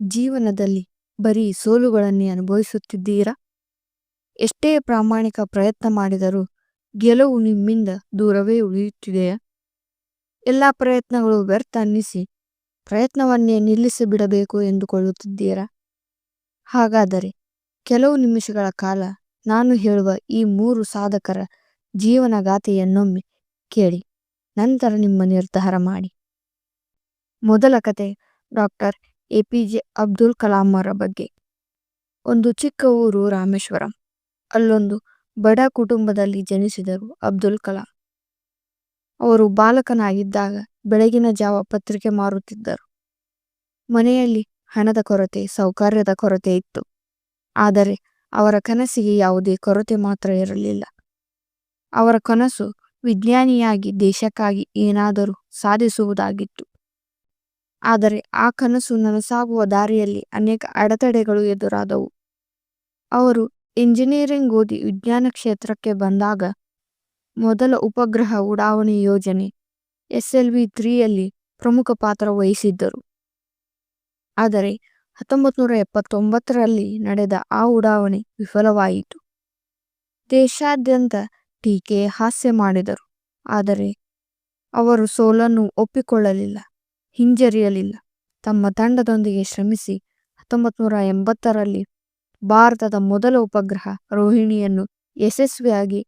ಜೀವನದಲ್ಲಿ ಬರೀ ಸೋಲುಗಳನ್ನೇ ಅನುಭವಿಸುತ್ತಿದ್ದೀರಾ? ಎಷ್ಟೇ ಪ್ರಾಮಾಣಿಕ ಪ್ರಯತ್ನ ಮಾಡಿದರೂ ಗೆಲುವು ನಿಮ್ಮಿಂದ ದೂರವೇ ಉಳಿಯುತ್ತಿದೆಯಾ? ಎಲ್ಲ ಪ್ರಯತ್ನಗಳು ವ್ಯರ್ಥ ಅನ್ನಿಸಿ ಪ್ರಯತ್ನವನ್ನೇ ನಿಲ್ಲಿಸಿಬಿಡಬೇಕು ಎಂದುಕೊಳ್ಳುತ್ತಿದ್ದೀರಾ? ಹಾಗಾದರೆ ಕೆಲವು ನಿಮಿಷಗಳ ಕಾಲ ನಾನು ಹೇಳುವ ಈ ಮೂರು ಸಾಧಕರ ಜೀವನಗಾಥೆಯನ್ನೊಮ್ಮೆ ಕೇಳಿ, ನಂತರ ನಿಮ್ಮ ನಿರ್ಧಾರ ಮಾಡಿ. ಮೊದಲ ಕತೆ doctor A P J Abdul Kalam ಅವರ ಬಗ್ಗೆ. ಒಂದು ಚಿಕ್ಕ ಊರು ರಾಮೇಶ್ವರಂ. ಅಲ್ಲೊಂದು ಬಡ ಕುಟುಂಬದಲ್ಲಿ ಜನಿಸಿದರು ಅಬ್ದುಲ್ ಕಲಾಂ. ಅವರು ಬಾಲಕನಾಗಿದ್ದಾಗ ಬೆಳಗಿನ ಜಾವ ಪತ್ರಿಕೆ ಮಾರುತ್ತಿದ್ದರು. ಮನೆಯಲ್ಲಿ ಹಣದ ಕೊರತೆ, ಸೌಕರ್ಯದ ಕೊರತೆ ಇತ್ತು. ಆದರೆ ಅವರ ಕನಸಿಗೆ ಯಾವುದೇ ಕೊರತೆ ಮಾತ್ರ ಇರಲಿಲ್ಲ. ಅವರ ಕನಸು ವಿಜ್ಞಾನಿಯಾಗಿ ದೇಶಕ್ಕಾಗಿ ಏನಾದರೂ ಸಾಧಿಸುವುದಾಗಿತ್ತು. ಆದರೆ ಆ ಕನಸು ನನಸಾಗುವ ದಾರಿಯಲ್ಲಿ ಅನೇಕ ಅಡೆತಡೆಗಳು ಎದುರಾದವು. ಅವರು ಇಂಜಿನಿಯರಿಂಗ್ ಓದಿ ವಿಜ್ಞಾನ ಕ್ಷೇತ್ರಕ್ಕೆ ಬಂದಾಗ ಮೊದಲ ಉಪಗ್ರಹ ಉಡಾವಣೆ ಯೋಜನೆ ಎಸ್ ಎಲ್ ವಿ ತ್ರೀಯಲ್ಲಿ ಪ್ರಮುಖ ಪಾತ್ರ ವಹಿಸಿದ್ದರು. ಆದರೆ ಹತ್ತೊಂಬತ್ತು ನೂರ ಎಪ್ಪತ್ತೊಂಬತ್ತರಲ್ಲಿ ನಡೆದ ಆ ಉಡಾವಣೆ ವಿಫಲವಾಯಿತು. ದೇಶಾದ್ಯಂತ ಟೀಕೆ ಹಾಸ್ಯ ಮಾಡಿದರು, ಆದರೆ ಅವರು ಸೋಲನ್ನು ಒಪ್ಪಿಕೊಳ್ಳಲಿಲ್ಲ. ಹಿಂಜರಿಯಲಿಲ್ಲ. ತಮ್ಮ ತಂಡದೊಂದಿಗೆ ಶ್ರಮಿಸಿ ಹತ್ತೊಂಬತ್ತು ನೂರ ಎಂಬತ್ತರಲ್ಲಿ ಭಾರತದ ಮೊದಲ ಉಪಗ್ರಹ ರೋಹಿಣಿಯನ್ನು ಯಶಸ್ವಿಯಾಗಿ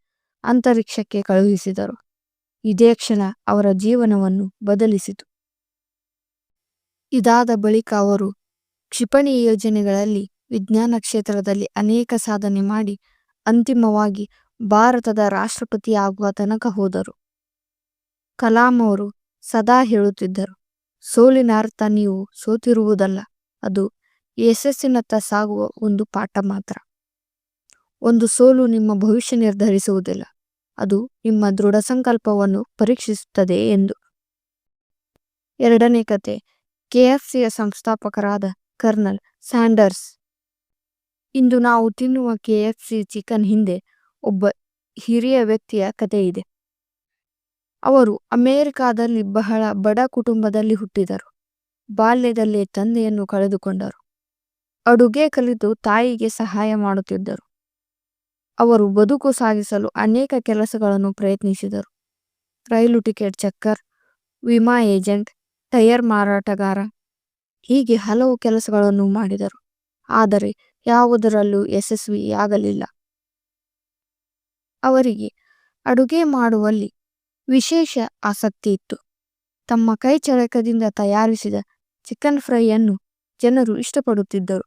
ಅಂತರಿಕ್ಷಕ್ಕೆ ಕಳುಹಿಸಿದರು. ಇದೇ ಕ್ಷಣ ಅವರ ಜೀವನವನ್ನು ಬದಲಿಸಿತು. ಇದಾದ ಬಳಿಕ ಅವರು ಕ್ಷಿಪಣಿ ಯೋಜನೆಗಳಲ್ಲಿ ವಿಜ್ಞಾನ ಕ್ಷೇತ್ರದಲ್ಲಿ ಅನೇಕ ಸಾಧನೆ ಮಾಡಿ ಅಂತಿಮವಾಗಿ ಭಾರತದ ರಾಷ್ಟ್ರಪತಿಯಾಗುವ ತನಕ ಹೋದರು. ಕಲಾಂ ಅವರು ಸದಾ ಹೇಳುತ್ತಿದ್ದರು ಸೋಲಿನ ಅರ್ಥ ನೀವು ಸೋತಿರುವುದಲ್ಲ, ಅದು ಯಶಸ್ಸಿನತ್ತ ಸಾಗುವ ಒಂದು ಪಾಠ ಮಾತ್ರ. ಒಂದು ಸೋಲು ನಿಮ್ಮ ಭವಿಷ್ಯ ನಿರ್ಧರಿಸುವುದಿಲ್ಲ, ಅದು ನಿಮ್ಮ ದೃಢ ಸಂಕಲ್ಪವನ್ನು ಪರೀಕ್ಷಿಸುತ್ತದೆ ಎಂದು. ಎರಡನೇ ಕತೆ ಕೆಎಫ್ಸಿಯ ಸಂಸ್ಥಾಪಕರಾದ ಕರ್ನಲ್ ಸ್ಯಾಂಡರ್ಸ್. ಇಂದು ನಾವು ತಿನ್ನುವ ಕೆಎಫ್ಸಿ ಚಿಕನ್ ಹಿಂದೆ ಒಬ್ಬ ಹಿರಿಯ ವ್ಯಕ್ತಿಯ ಕತೆ ಇದೆ ಅವರು ಅಮೆರಿಕಾದಲ್ಲಿ ಬಹಳ ಬಡ ಕುಟುಂಬದಲ್ಲಿ ಹುಟ್ಟಿದರು. ಬಾಲ್ಯದಲ್ಲೇ ತಂದೆಯನ್ನು ಕಳೆದುಕೊಂಡರು. ಅಡುಗೆ ಕಲಿತು ತಾಯಿಗೆ ಸಹಾಯ ಮಾಡುತ್ತಿದ್ದರು. ಅವರು ಬದುಕು ಸಾಗಿಸಲು ಅನೇಕ ಕೆಲಸಗಳನ್ನು ಪ್ರಯತ್ನಿಸಿದರು. ರೈಲು ಟಿಕೆಟ್ ಚಕ್ಕರ್, ವಿಮಾ ಏಜೆಂಟ್ ಟೈರ್ ಮಾರಾಟಗಾರ ಹೀಗೆ ಹಲವು ಕೆಲಸಗಳನ್ನು ಮಾಡಿದರು. ಆದರೆ ಯಾವುದರಲ್ಲೂ ಯಶಸ್ವಿಯಾಗಲಿಲ್ಲ. ಅವರಿಗೆ ಅಡುಗೆ ಮಾಡುವಲ್ಲಿ ವಿಶೇಷ ಆಸಕ್ತಿ ಇತ್ತು. ತಮ್ಮ ಕೈ ಚಳಕದಿಂದ ತಯಾರಿಸಿದ ಚಿಕನ್ ಫ್ರೈಯನ್ನು ಜನರು ಇಷ್ಟಪಡುತ್ತಿದ್ದರು.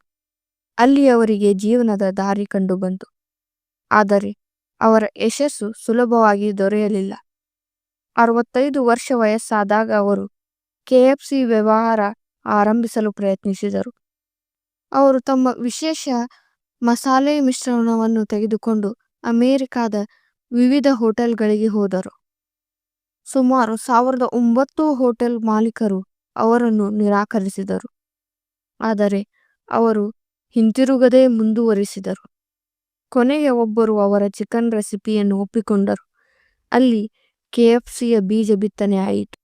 ಅಲ್ಲಿ ಅವರಿಗೆ ಜೀವನದ ದಾರಿ ಕಂಡುಬಂತು ಆದರೆ ಅವರ ಯಶಸ್ಸು ಸುಲಭವಾಗಿ ದೊರೆಯಲಿಲ್ಲ. ಅರವತ್ತೈದು ವರ್ಷ ವಯಸ್ಸಾದಾಗ ಅವರು ಕೆಎಫ್ಸಿ ವ್ಯವಹಾರ ಆರಂಭಿಸಲು ಪ್ರಯತ್ನಿಸಿದರು. ಅವರು ತಮ್ಮ ವಿಶೇಷ ಮಸಾಲೆ ಮಿಶ್ರಣವನ್ನು ತೆಗೆದುಕೊಂಡು ಅಮೆರಿಕಾದ ವಿವಿಧ ಹೋಟೆಲ್ಗಳಿಗೆ ಹೋದರು. ಸುಮಾರು ಸಾವಿರದ ಒಂಬತ್ತು ಹೋಟೆಲ್ ಮಾಲೀಕರು ಅವರನ್ನು ನಿರಾಕರಿಸಿದರು. ಆದರೆ ಅವರು ಹಿಂತಿರುಗದೆ ಮುಂದುವರಿಸಿದರು. ಕೊನೆಗೆ ಒಬ್ಬರು ಅವರ ಚಿಕನ್ ರೆಸಿಪಿಯನ್ನು ಒಪ್ಪಿಕೊಂಡರು. ಅಲ್ಲಿ ಕೆಎಫ್ಸಿಯ ಬೀಜ ಬಿತ್ತನೆ ಆಯಿತು.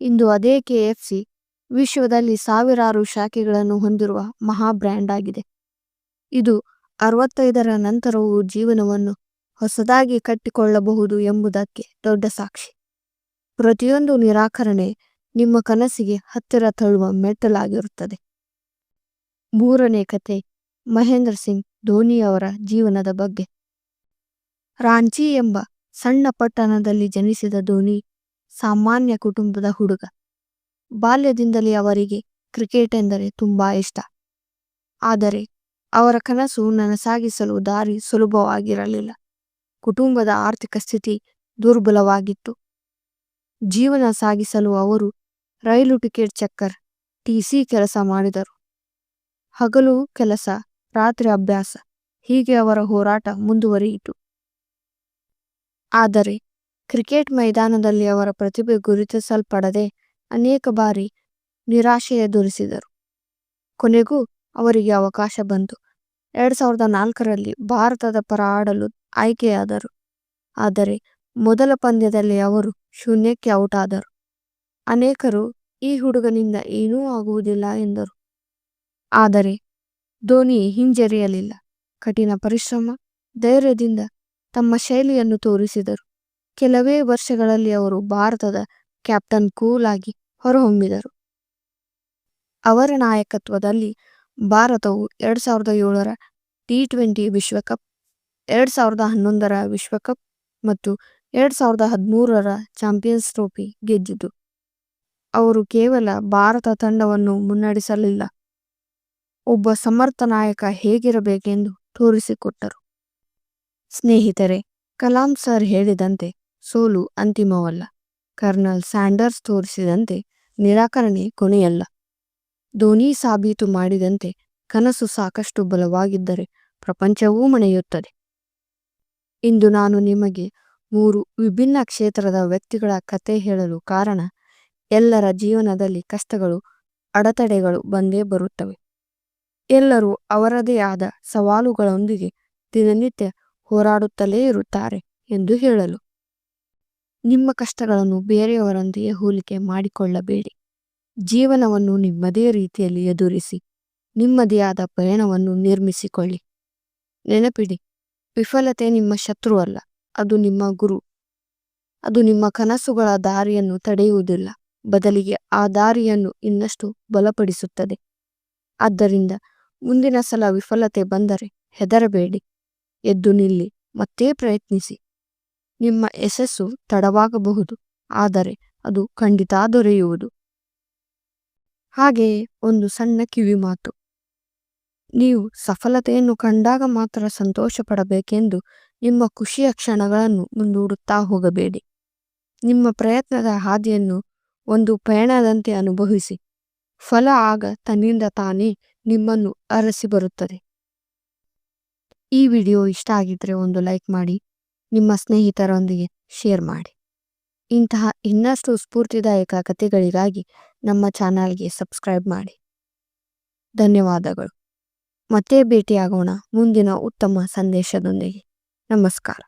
ಇಂದು ಅದೇ ಕೆಎಫ್ಸಿ ವಿಶ್ವದಲ್ಲಿ ಸಾವಿರಾರು ಶಾಖೆಗಳನ್ನು ಹೊಂದಿರುವ ಮಹಾ ಬ್ರ್ಯಾಂಡ್ ಆಗಿದೆ. ಇದು ಅರವತ್ತೈದರ ನಂತರವೂ ಜೀವನವನ್ನು ಹೊಸದಾಗಿ ಕಟ್ಟಿಕೊಳ್ಳಬಹುದು ಎಂಬುದಕ್ಕೆ ದೊಡ್ಡ ಸಾಕ್ಷಿ. ಪ್ರತಿಯೊಂದು ನಿರಾಕರಣೆ ನಿಮ್ಮ ಕನಸಿಗೆ ಹತ್ತಿರ ತಳ್ಳುವ ಮೆಟ್ಟಲಾಗಿರುತ್ತದೆ. ಮೂರನೇ ಕತೆ ಮಹೇಂದ್ರ ಸಿಂಗ್ ಧೋನಿಯವರ ಜೀವನದ ಬಗ್ಗೆ. ರಾಂಚಿ ಎಂಬ ಸಣ್ಣ ಪಟ್ಟಣದಲ್ಲಿ ಜನಿಸಿದ ಧೋನಿ ಸಾಮಾನ್ಯ ಕುಟುಂಬದ ಹುಡುಗ. ಬಾಲ್ಯದಿಂದಲೇ ಅವರಿಗೆ ಕ್ರಿಕೆಟ್ ಎಂದರೆ ತುಂಬಾ ಇಷ್ಟ. ಆದರೆ ಅವರ ಕನಸು ನನಸಾಗಿಸಲು ದಾರಿ ಸುಲಭವಾಗಿರಲಿಲ್ಲ. ಕುಟುಂಬದ ಆರ್ಥಿಕ ಸ್ಥಿತಿ ದುರ್ಬಲವಾಗಿತ್ತು. ಜೀವನ ಸಾಗಿಸಲು ಅವರು ರೈಲು ಟಿಕೆಟ್ ಚಕ್ಕರ್, ಟಿಸಿ ಕೆಲಸ ಮಾಡಿದರು. ಹಗಲು ಕೆಲಸ, ರಾತ್ರಿ ಅಭ್ಯಾಸ, ಹೀಗೆ ಅವರ ಹೋರಾಟ ಮುಂದುವರಿಯಿತು. ಆದರೆ ಕ್ರಿಕೆಟ್ ಮೈದಾನದಲ್ಲಿ ಅವರ ಪ್ರತಿಭೆ ಗುರುತಿಸಲ್ಪಡದೆ ಅನೇಕ ಬಾರಿ ನಿರಾಶೆ ಎದುರಿಸಿದರು. ಕೊನೆಗೂ ಅವರಿಗೆ ಅವಕಾಶ ಬಂತು. ಎರಡು ಸಾವಿರದ ನಾಲ್ಕರಲ್ಲಿ ಭಾರತದ ಪರ ಆಡಲು ಆಯ್ಕೆಯಾದರು. ಆದರೆ ಮೊದಲ ಪಂದ್ಯದಲ್ಲಿ ಅವರು ಶೂನ್ಯಕ್ಕೆ ಔಟ್ ಆದರು. ಅನೇಕರು ಈ ಹುಡುಗನಿಂದ ಏನೂ ಆಗುವುದಿಲ್ಲ ಎಂದರು. ಆದರೆ ಧೋನಿ ಹಿಂಜರಿಯಲಿಲ್ಲ. ಕಠಿಣ ಪರಿಶ್ರಮ, ಧೈರ್ಯದಿಂದ ತಮ್ಮ ಶೈಲಿಯನ್ನು ತೋರಿಸಿದರು. ಕೆಲವೇ ವರ್ಷಗಳಲ್ಲಿ ಅವರು ಭಾರತದ ಕ್ಯಾಪ್ಟನ್ ಕೂಲ್ ಆಗಿ ಹೊರಹೊಮ್ಮಿದರು. ಅವರ ನಾಯಕತ್ವದಲ್ಲಿ ಭಾರತವು ಎರಡ್ ಸಾವಿರದ ಏಳರ ಟಿ ಟ್ವೆಂಟಿ ವಿಶ್ವಕಪ್ ಎರಡ್ ಸಾವಿರದ ಹನ್ನೊಂದರ ವಿಶ್ವಕಪ್ ಮತ್ತು ಎರಡ್ ಸಾವಿರದ ಹದಿಮೂರರ ಚಾಂಪಿಯನ್ಸ್ ಟ್ರೋಫಿ ಗೆದ್ದಿತು. ಅವರು ಕೇವಲ ಭಾರತ ತಂಡವನ್ನು ಮುನ್ನಡೆಸಲಿಲ್ಲ. ಒಬ್ಬ ಸಮರ್ಥ ನಾಯಕ ಹೇಗಿರಬೇಕೆಂದು ತೋರಿಸಿಕೊಟ್ಟರು. ಸ್ನೇಹಿತರೆ, ಕಲಾಂ ಸರ್ ಹೇಳಿದಂತೆ ಸೋಲು ಅಂತಿಮವಲ್ಲ. ಕರ್ನಲ್ ಸ್ಯಾಂಡರ್ಸ್ ತೋರಿಸಿದಂತೆ ನಿರಾಕರಣೆ ಕೊನೆಯಲ್ಲ. ಧೋನಿ ಸಾಬೀತು ಮಾಡಿದಂತೆ ಕನಸು ಸಾಕಷ್ಟು ಬಲವಾಗಿದ್ದರೆ ಪ್ರಪಂಚವೂ ಮನೆಯುತ್ತದೆ ಇಂದು ನಾನು ನಿಮಗೆ ಮೂರು ವಿಭಿನ್ನ ಕ್ಷೇತ್ರದ ವ್ಯಕ್ತಿಗಳ ಕತೆ ಹೇಳಲು ಕಾರಣ, ಎಲ್ಲರ ಜೀವನದಲ್ಲಿ ಕಷ್ಟಗಳು, ಅಡೆತಡೆಗಳು ಬಂದೇ ಬರುತ್ತವೆ. ಎಲ್ಲರೂ ಅವರದೇ ಆದ ಸವಾಲುಗಳೊಂದಿಗೆ ದಿನನಿತ್ಯ ಹೋರಾಡುತ್ತಲೇ ಇರುತ್ತಾರೆ ಎಂದು ಹೇಳಲು. ನಿಮ್ಮ ಕಷ್ಟಗಳನ್ನು ಬೇರೆಯವರೊಂದಿಗೆ ಹೋಲಿಕೆ ಮಾಡಿಕೊಳ್ಳಬೇಡಿ. ಜೀವನವನ್ನು ನಿಮ್ಮದೇ ರೀತಿಯಲ್ಲಿ ಎದುರಿಸಿ, ನಿಮ್ಮದೇ ಆದ ಪಯಣವನ್ನು ನಿರ್ಮಿಸಿಕೊಳ್ಳಿ. ನೆನಪಿಡಿ ವಿಫಲತೆ ನಿಮ್ಮ ಶತ್ರು ಅಲ್ಲ. ಅದು ನಿಮ್ಮ ಗುರು. ಅದು ನಿಮ್ಮ ಕನಸುಗಳ ದಾರಿಯನ್ನು ತಡೆಯುವುದಿಲ್ಲ. ಬದಲಿಗೆ ಆ ದಾರಿಯನ್ನು ಇನ್ನಷ್ಟು ಬಲಪಡಿಸುತ್ತದೆ. ಆದ್ದರಿಂದ ಮುಂದಿನ ಸಲ ವಿಫಲತೆ ಬಂದರೆ ಹೆದರಬೇಡಿ. ಎದ್ದು ನಿಲ್ಲಿ, ಮತ್ತೇ ಪ್ರಯತ್ನಿಸಿ. ನಿಮ್ಮ ಯಶಸ್ಸು ತಡವಾಗಬಹುದು, ಆದರೆ ಅದು ಖಂಡಿತ ದೊರೆಯುವುದು. ಹಾಗೆಯೇ ಒಂದು ಸಣ್ಣ ಕಿವಿಮಾತು. ನೀವು ಸಫಲತೆಯನ್ನು ಕಂಡಾಗ ಮಾತ್ರ ಸಂತೋಷ ಪಡಬೇಕೆಂದು ನಿಮ್ಮ ಖುಷಿಯ ಕ್ಷಣಗಳನ್ನು ಮುಂದೂಡುತ್ತಾ ಹೋಗಬೇಡಿ. ನಿಮ್ಮ ಪ್ರಯತ್ನದ ಹಾದಿಯನ್ನು ಒಂದು ಪಯಣದಂತೆ ಅನುಭವಿಸಿ. ಫಲ ಆಗ ತನ್ನಿಂದ ತಾನೇ ನಿಮ್ಮನ್ನು ಅರಸಿ ಬರುತ್ತದೆ. ಈ ವಿಡಿಯೋ ಇಷ್ಟ ಆಗಿದ್ರೆ ಒಂದು ಲೈಕ್ ಮಾಡಿ, ನಿಮ್ಮ ಸ್ನೇಹಿತರೊಂದಿಗೆ ಶೇರ್ ಮಾಡಿ. ಇಂತಹ ಇನ್ನಷ್ಟು ಸ್ಫೂರ್ತಿದಾಯಕ ಕಥೆಗಳಿಗಾಗಿ ನಮ್ಮ ಚಾನಲ್ಗೆ ಸಬ್ಸ್ಕ್ರೈಬ್ ಮಾಡಿ. ಧನ್ಯವಾದಗಳು. ಮತ್ತೆ ಭೇಟಿಯಾಗೋಣ. ಮುಂದಿನ ಉತ್ತಮ ಸಂದೇಶದೊಂದಿಗೆ. ನಮಸ್ಕಾರ.